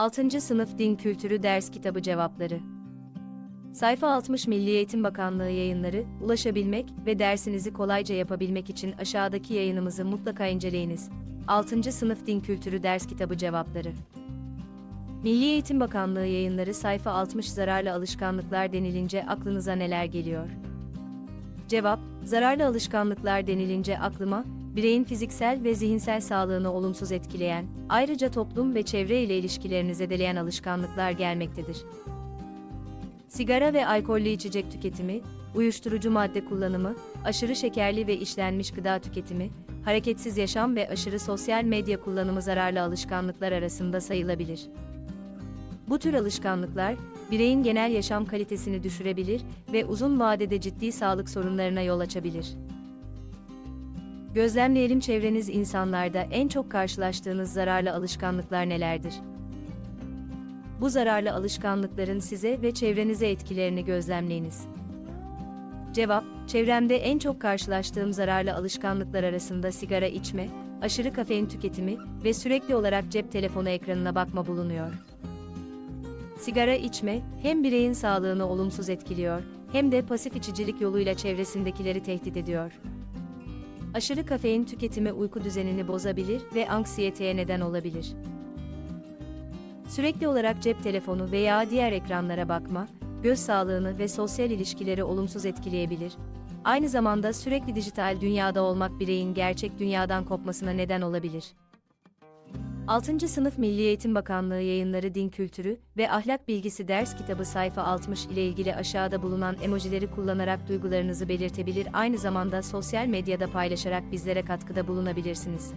6. Sınıf Din Kültürü Ders Kitabı Cevapları Sayfa 60 Milli Eğitim Bakanlığı yayınları, ulaşabilmek ve dersinizi kolayca yapabilmek için aşağıdaki yayınımızı mutlaka inceleyiniz. 6. Sınıf Din Kültürü Ders Kitabı Cevapları Milli Eğitim Bakanlığı yayınları sayfa 60 zararlı alışkanlıklar denilince aklınıza neler geliyor? Cevap, zararlı alışkanlıklar denilince aklıma, bireyin fiziksel ve zihinsel sağlığını olumsuz etkileyen, ayrıca toplum ve çevre ile ilişkilerini zedeleyen alışkanlıklar gelmektedir. Sigara ve alkollü içecek tüketimi, uyuşturucu madde kullanımı, aşırı şekerli ve işlenmiş gıda tüketimi, hareketsiz yaşam ve aşırı sosyal medya kullanımı zararlı alışkanlıklar arasında sayılabilir. Bu tür alışkanlıklar, bireyin genel yaşam kalitesini düşürebilir ve uzun vadede ciddi sağlık sorunlarına yol açabilir. Gözlemleyelim çevreniz insanlarda en çok karşılaştığınız zararlı alışkanlıklar nelerdir? Bu zararlı alışkanlıkların size ve çevrenize etkilerini gözlemleyiniz. Cevap, çevremde en çok karşılaştığım zararlı alışkanlıklar arasında sigara içme, aşırı kafein tüketimi ve sürekli olarak cep telefonu ekranına bakma bulunuyor. Sigara içme, hem bireyin sağlığını olumsuz etkiliyor, hem de pasif içicilik yoluyla çevresindekileri tehdit ediyor. Aşırı kafein tüketimi uyku düzenini bozabilir ve anksiyeteye neden olabilir. Sürekli olarak cep telefonu veya diğer ekranlara bakma, göz sağlığını ve sosyal ilişkileri olumsuz etkileyebilir. Aynı zamanda sürekli dijital dünyada olmak bireyin gerçek dünyadan kopmasına neden olabilir. 6. Sınıf Milli Eğitim Bakanlığı yayınları Din Kültürü ve Ahlak Bilgisi ders kitabı sayfa 60 ile ilgili aşağıda bulunan emojileri kullanarak duygularınızı belirtebilir aynı zamanda sosyal medyada paylaşarak bizlere katkıda bulunabilirsiniz.